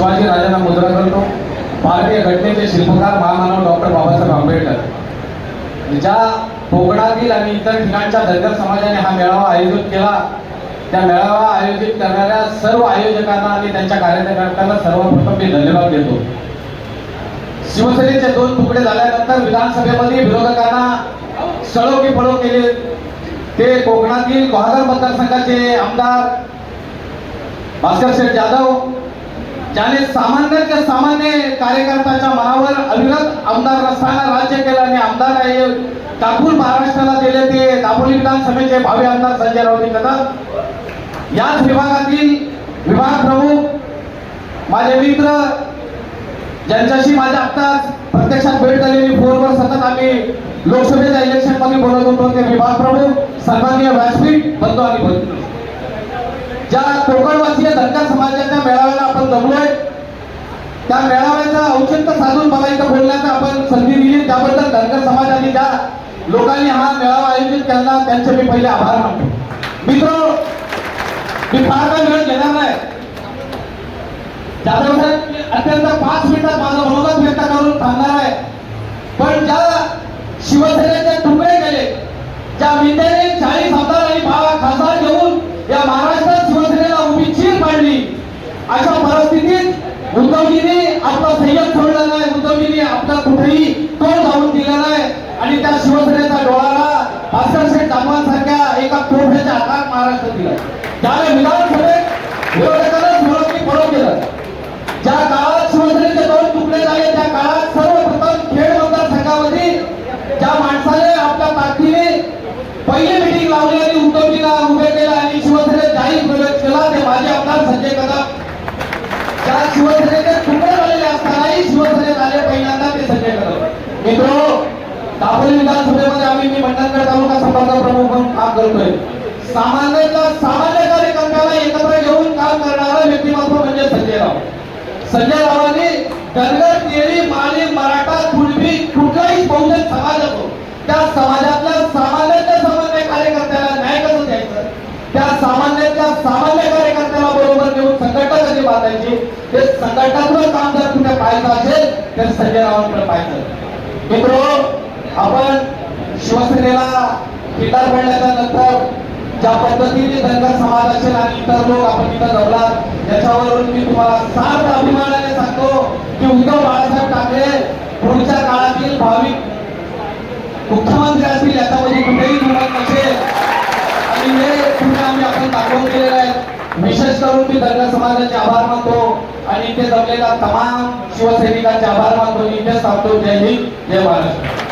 शिवाजी राजांना मुद्रा करतो. भारतीय घटनेचे शिल्पकार महामानव डॉक्टर बाबासाहेब आंबेडकर. ज्या कोकणातील आणि इतर ठिकाणच्या धनगर समाजाने हा मेळावा आयोजित केला त्या मेळावा आयोजित करणाऱ्या सर्व आयोजकांना आणि त्यांच्या कार्यकर्त्यांना सर्वप्रथम मी धन्यवाद देतो. शिवसेनेचे दोन तुकडे झाल्यानंतर विधानसभेमध्ये विरोधकांना सळो की पळो केले. ते कोकणातील गुहागर मतदारसंघाचे आमदार भास्कर शेठ जाधव ज्याने सामान्याच्या सामान्य कार्यकर्त्याच्या मनावर अविरत आमदार नसताना राज्य केलं आणि आमदार आहे टाकून महाराष्ट्राला दिले ते दापोली विधानसभेचे भावी आमदार संजय राऊत कदम याच विभागातील विभाग प्रमुख माझे मित्र ज्यांच्याशी माझ्या आत्ताच प्रत्यक्षात भेट झालेली फोनवर सतत आम्ही लोकसभेच्या इलेक्शनमध्ये बोलत होतो ते विभाग प्रमुख सन्माननीय व्यास बंधू आणि बंधू ज्या कोकणवासीय धनगर समाजाच्या मेळाव्याला आपण जमलोय त्या मेळाव्याचा औचित्य साधून मला इथं बोलण्याचं आपण संधी दिली. त्याबद्दल धनगर समाजाने त्या लोकांनी हा मेळावा आयोजित केला त्यांचे मी पहिले आभार मानतो. मित्र मी फार काय वेळ घेणार नाही. जाधव साहेब अत्यंत पाच मिनिटात माझा मनोगत व्यक्त करून थांबणार आहे. पण ज्या शिवसेनेचे तुकडे गेले ज्या मिंदेने चाळीस आमदार आणि बारा खासदार घेऊन या महाराष्ट्रात शिवसेनेला उभी चीर पाडली अशा तरी तो तोड जाऊन दिला नाही आणि त्या शिवसेनेचा डोळाला भास्कर शेठ एका कोठ्याच्या हातात महाराष्ट्र दिला त्याने विधानसभेत विरोधकांना स्मरणी पळून केलं ज्या काळात शिवसेनेचे दोन तुकडे झाले त्या काळात सर्वप्रथम खेड मतदारसंघामध्ये ज्या माणसाने आपल्या ताकदीने पहिली मिटिंग लावली आणि उद्धवजीला उभे केला आणि शिवसेनेत जाहीर प्रवेश केला ते माझे आमदार संजय कदम. ज्या शिवसेनेचे तुकडे झालेले शिवसेनेत आले पहिल्यांदा ते संजय करत. मित्र दापोली विधानसभेमध्ये आम्ही मी मंडणगड तालुका संपर्क प्रमुख म्हणून काम करतोय. सामान्यतः सामान्य कार्यकर्त्याला एकत्र घेऊन काम करणारा व्यक्तिमत्व म्हणजे संजय राव संजय रावांनी धनगर तेरी माली मराठा कुणबी कुठलाही बहुजन समाज असो त्या समाजातल्या सामान्याच्या सामान्य कार्यकर्त्याला न्याय कसं द्यायचं. त्या सामान्याच्या सामान्य कार्यकर्त्याला बरोबर घेऊन संघटना कधी बांधायची. ते संघटनात्मक काम तर संजय रावांकडे पाहायचं. मित्र आपण शिवसेनेला किल्ला पडल्याच्या नंतर ज्या पद्धतीने धनगर समाज असेल आणि इतर लोक आपण इथं जमला याच्यावरून मी तुम्हाला सार्थ अभिमानाने सांगतो की उद्धव बाळासाहेब ठाकरे पुढच्या काळातील भाविक मुख्यमंत्री असतील याच्यामध्ये कुठेही दुमत नसेल. आणि हे पुढे आम्ही आपण दाखवून दिलेले आहे. विशेष करून मी धनगर समाजाचे आभार मानतो. आणि इथे जमलेला तमाम शिवसैनिकांचे आभार मानतो. इथे सांगतो. जय हिंद. जय महाराष्ट्र.